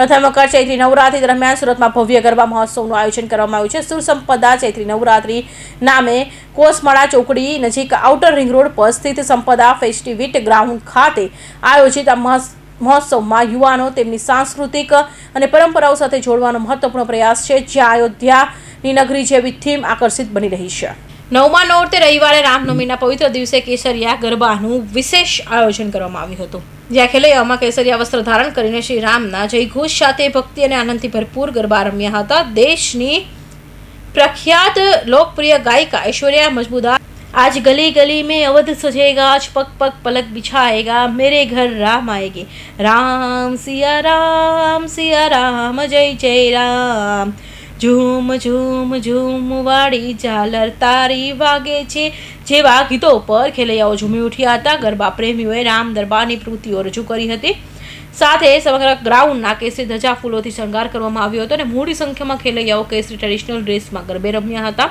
પ્રથમ વખત ચૈત્રી નવરાત્રી દરમિયાન સુરતમાં ભવ્ય ગરબા મહોત્સવનું આયોજન કરવામાં આવ્યું છે. સુરસંપદા ચૈત્રી નવરાત્રી નામે કોસમાળા ચોકડી નજીક આઉટર રિંગ રોડ પર સ્થિત સંપદા ફેસ્ટિવિટ ગ્રાઉન્ડ ખાતે આયોજિત આ મહોત્સ- મહોત્સવમાં યુવાનો તેમની સાંસ્કૃતિક અને પરંપરાઓ સાથે જોડવાનો મહત્વપૂર્ણ પ્રયાસ છે, જ્યાં અયોધ્યાની નગરી જેવી થીમ આકર્ષિત બની રહી છે. નવમા નોરતે રવિવારે રામનવમીના પવિત્ર દિવસે કેસરિયા ગરબાનું વિશેષ આયોજન કરવામાં આવ્યું હતું. જ્યાં ખેલૈયામાં વસ્ત્ર ધારણ કરીને શ્રી રામના જયઘોષ સાથે ભક્તિ અને આનંદથી ભરપૂર ગરબા રમ્યા હતા. દેશની પ્રખ્યાત લોકપ્રિય ગાયિકા ઐશ્વર્યા મજબૂદાર આજ ગલી ગલી મેં અવધ સજેગા, આજ પગ પગ પલક બિછાએગા મેરે ઘર રામ આયેગી. રામ સિયા રામ સિયા રામ, જય જય રામ. ઝૂમ ઝૂમ ઝૂમ વાળી ઝાલર તારી વાગે છે. જેવા ગીતો પર ખેલૈયાઓ ઝૂમી ઉઠ્યા હતા. ગરબા પ્રેમીઓએ રામ દરબારની પ્રવૃત્તિઓ રજૂ કરી હતી. સાથે સમગ્ર ગ્રાઉન્ડના કેસરી ધજા ફૂલોથી શણગાર કરવામાં આવ્યો હતો અને મોટી સંખ્યામાં ખેલૈયાઓ કેસરી ટ્રેડિશનલ ડ્રેસમાં ગરબે રમ્યા હતા.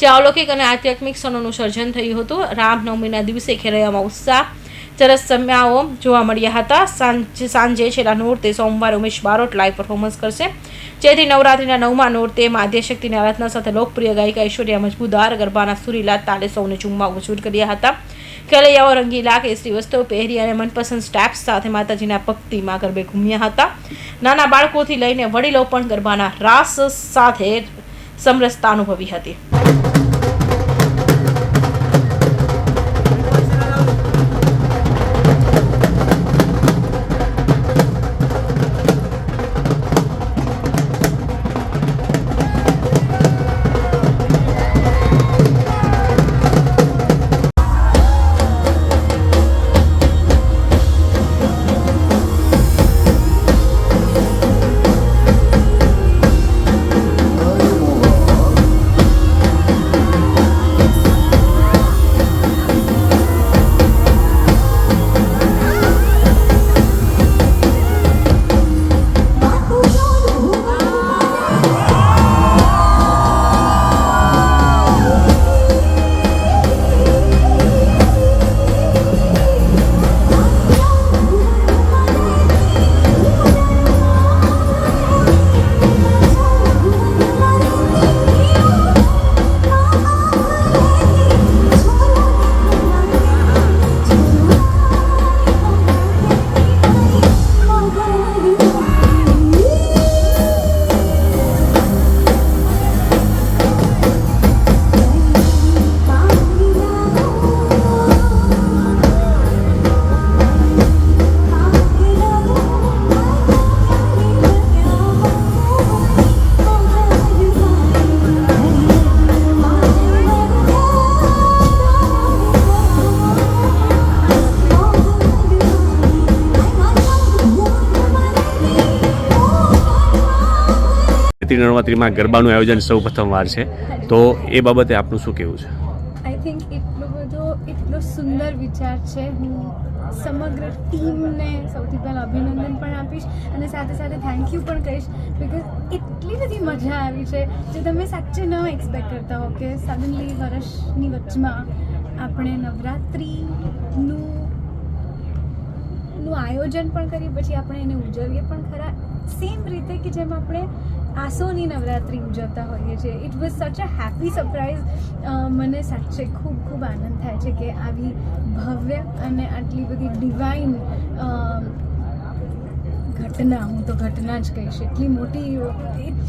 જ્યાં અલૌકિક અને આધ્યાત્મિક ક્ષણોનું સર્જન થયું હતું. રામનવમીના દિવસે ખેલૈયામાં ઉત્સાહ, ચરસ સમયાઓ જોવા મળ્યા હતા. સાંજે સાંજે છેલ્લા નોરતે સોમવારે ઉમેશ બારોટ લાઈવ પરફોર્મન્સ કરશે. જેથી નવરાત્રિના નવમા નોરતે મા આદ્યશક્તિની આરાધના સાથે લોકપ્રિય ગાયિકા ઐશ્વર્યા મજબૂદાર ગરબાના સુરીલા તાલે સૌને ચુમ્મા મજબૂર કર્યા હતા. ખેલૈયાઓ રંગીલા કેસરી વસ્ત્રો પહેરી અને મનપસંદ સ્ટેપ્સ સાથે માતાજીના ભક્તિમાં ગરબે ઘૂમ્યા હતા. નાના બાળકોથી લઈને વડીલો પણ ગરબાના રાસ સાથે સમરસતા અનુભવી હતી. ચૈત્રી નવરાત્રિમાં ગરબાનું આયોજન સૌ પ્રથમવાર છે. તો એ બાબતે આપનું શું કહેવું છે? આઈ થિંક એટલો બધો, એટલો સુંદર વિચાર છે. હું સમગ્ર ટીમને સૌથી પહેલાં અભિનંદન પણ આપીશ અને સાથે સાથે થેન્ક યુ પણ કહીશ બિકોઝ એટલી બધી મજા આવી છે જે તમે સાચે ન એક્સપેક્ટ કરતા હો કે સડનલી વર્ષની વચમાં આપણે નવરાત્રિનું, નું આયોજન પણ કરીએ, પછી આપણે એને ઉજવીએ પણ ખરા. સેમ રીતે કે જેમ આપણે આસોની નવરાત્રિ ઉજવતા હોઈએ છીએ. ઇટ વોઝ સચ અ હેપી સરપ્રાઈઝ મને સાચે ખૂબ ખૂબ આનંદ થાય છે કે આવી ભવ્ય અને આટલી બધી ડિવાઇન ઘટના, હું તો ઘટના જ કહીશ. એટલી મોટી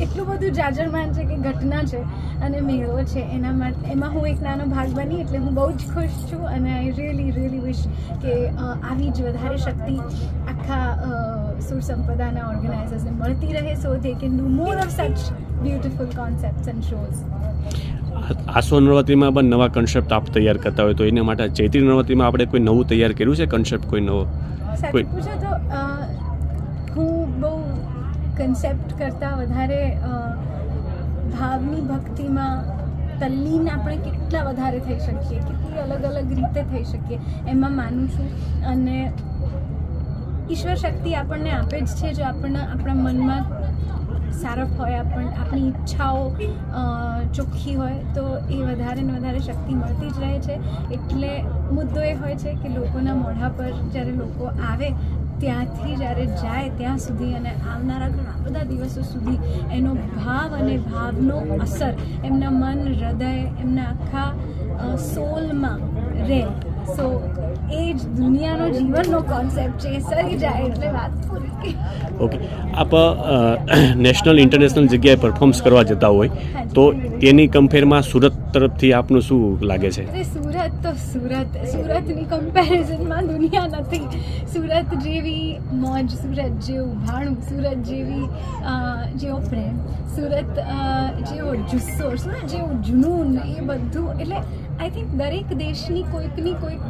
એટલું બધું જાજરમાન છે કે ઘટના છે અને મેળો છે. એના માટે એમાં હું એક નાનો ભાગ બની એટલે હું બહુ જ ખુશ છું અને આઈ રિયલી રિયલી વિશ કે આવી જ વધારે શક્તિ આખા સુર સંપદાના ઓર્ગેનાઇઝર્સને મળતી રહે so they can do more of such beautiful concepts and shows આસો નવરાત્રિમાં પણ નવા કન્સેપ્ટ આપ તૈયાર કરતા હોય તો એના માટે ચૈત્રી નવરાત્રિમાં આપણે કોઈ નવું તૈયાર કર્યું છે? કન્સેપ્ટ કોઈ નવો? કોઈ- પૂછો તો હું બહુ કન્સેપ્ટ કરતાં વધારે ભાવની ભક્તિમાં તલ્લીન આપણે કેટલા વધારે થઈ શકીએ? કેટલી અલગ અલગ રીતે થઈ શકીએ? એમાં માનું છું. અને ઈશ્વર શક્તિ આપણને આપે જ છે, જો આપણને આપણા મનમાં સારફ હોય, આપણ, આપણી ઈચ્છાઓ ચોખ્ખી હોય, તો એ વધારે ને વધારે શક્તિ મળતી જ રહે છે. એટલે મુદ્દો એ હોય છે કે લોકોના મોઢા પર જ્યારે લોકો આવે, ત્યાંથી જ્યારે જાય, ત્યાં સુધી અને આવનારા ઘણા બધા દિવસો સુધી એનો ભાવ અને ભાવનો અસર એમના મન, હૃદય, એમના આખા સોલમાં રહે. સો એ જ દુનિયાનો જીવનનો કોન્સેપ્ટ છે સરી જાય એટલે વાત પૂરી ઓકે આપ નેશનલ ઇન્ટરનેશનલ જગ્યાએ પરફોર્મન્સ કરવા જતા હોય તો તેની કમ્પેરમાં સુરત તરફથી આપનું શું લાગે છે? અરે સુરત તો સુરત સુરતની કમ્પેરિઝનમાં દુનિયા નથી. સુરત જેવી મોજ સુરત જેવું ભાણું સુરત જેવી જેવો પ્રેમ સુરત જેવો જુસ્સો સુરત જેવું જુનૂન એ બધું. એટલે આઈ થિંક દરેક દેશની કોઈકની કોઈક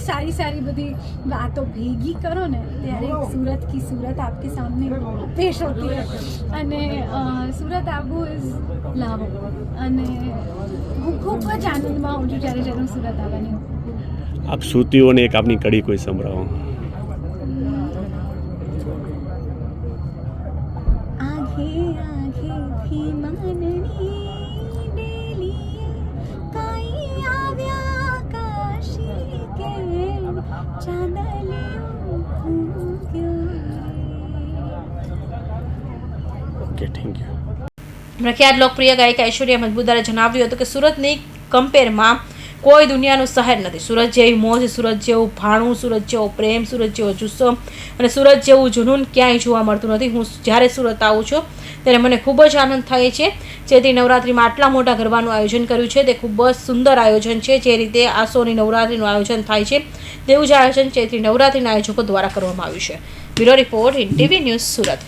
સારી સારી બધી વાતો ભેગી કરો ને ત્યારે સુરત કી સુરત આપકે સામને પેશ હોતી હૈ. અને સુરત આબુ ઇઝ લાવો. અને હું ખૂબ જ આનંદમાં હોઉં છું જ્યારે જ્યારે હું સુરત આવવાની હોઉં. આપ શ્રુતિઓને એક આપની કડી કોઈ સંભળાવો. ઓકે થેન્ક યુ પ્રખ્યાત લોકપ્રિય ગાયિકા ઐશ્વર્યા મજબૂદારે જણાવ્યું હતું કે સુરતની કમ્પેરમાં કોઈ દુનિયાનું શહેર નથી. સુરત જેવી મોજ સુરત જેવું ભાણું સુરત જેવો પ્રેમ સુરત જેવો જુસ્સો અને સુરત જેવું જુનૂન ક્યાંય જોવા મળતું નથી. હું જ્યારે સુરત આવું છું, ત્યારે મને ખૂબ જ આનંદ થાય છે. જેથી નવરાત્રિમાં આટલા મોટા ગરબાનું આયોજન કર્યું છે. તે ખૂબ જ સુંદર આયોજન છે. જે રીતે આસોની નવરાત્રિનું આયોજન થાય છે, તેવું જ આયોજન ચૈત્રી નવરાત્રિના આયોજકો દ્વારા કરવામાં આવ્યું છે. Bureau report, in TV news Surat.